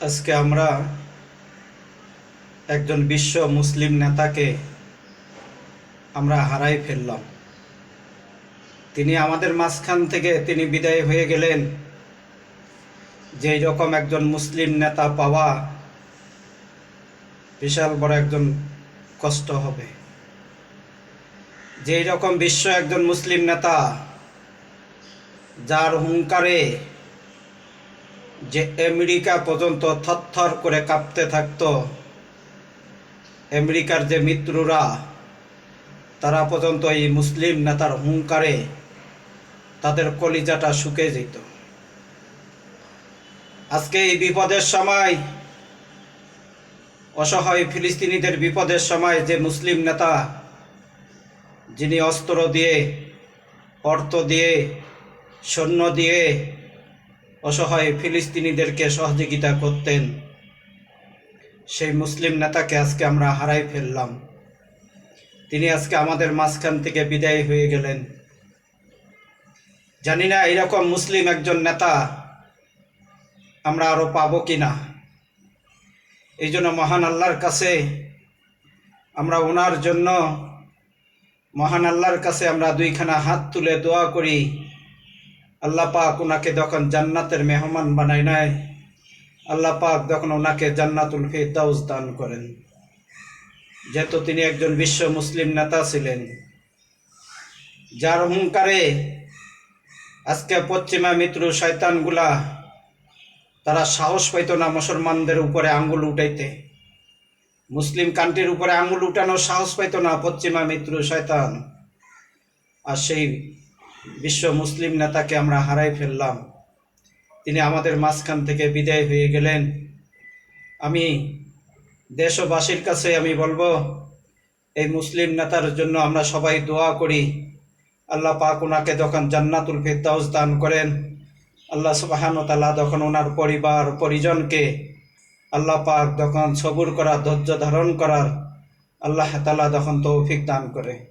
আজকে আমরা একজন বিশ্ব মুসলিম নেতাকে আমরা হারাই ফেললাম। তিনি আমাদের মাঝখান থেকে তিনি বিদায় হয়ে গেলেন। যেই রকম একজন মুসলিম নেতা পাওয়া বিশাল বড় একজন কষ্ট হবে। যেই রকম বিশ্ব একজন মুসলিম নেতা, যার হুঙ্কারে যে আমেরিকা পর্যন্ত থরথর করে কাঁপতে থাকতো। আমেরিকার যে মিত্ররা, তারা পর্যন্ত এই মুসলিম নেতার হুঙ্কারে তাদের কলিজাটা শুকে যেত। আজকে এই বিপদের সময়, অসহায় ফিলিস্তিনিদের বিপদের সময় যে মুসলিম নেতা, যিনি অস্ত্র দিয়ে, অর্থ দিয়ে, সৈন্য দিয়ে অসহায় ফিলিস্তিনিদেরকে সহযোগিতা করতেন। সেই মুসলিম নেতাকে আজকে আমরা হারাই ফেললাম। তিনি আজকে আমাদের মাঝখান থেকে বিদায় হয়ে গেলেন। জানি না এরকম মুসলিম একজন নেতা আমরা আরও পাবো কি না এই জন্য মহান আল্লাহর কাছে আমরা ওনার জন্য মহান আল্লাহর কাছে আমরা দুইখানা হাত তুলে দোয়া করি। আল্লাহ পাক ওনাকে যখন জান্নাতের মেহমান বানায় নাই, আল্লাহ পাক যখন ওনাকে জান্নাতুল ফেরদাউস দান করেন। যেহেতু তিনি একজন বিশ্ব মুসলিম নেতা ছিলেন, যার হুঙ্কারে আজকে পশ্চিমা মিত্র শয়তানগুলা তারা সাহস পাইত না মুসলমানদের উপরে আঙ্গুল উঠাইতে। মুসলিম কান্ট্রির উপরে আঙ্গুল উঠানোর সাহস পাইত না পশ্চিমা মিত্র শয়তান। আর সেই বিশ্ব মুসলিম নেতাকে আমরা হারাই ফেললাম। তিনি আমাদের মাঝখান থেকে বিদায় হয়ে গেলেন। আমি দেশবাসীর কাছে আমি বলব, এই মুসলিম নেতার জন্য আমরা সবাই দোয়া করি। আল্লাহ পাক ওনাকে যখন জান্নাতুল ফেরদাউস দান করেন, আল্লাহ সুবাহান তালা তখন ওনার পরিবার, পরিজনকে আল্লাহ পাক যখন সবুর করা, ধৈর্য ধারণ করার আল্লাহ তালা তখন তৌফিক দান করে।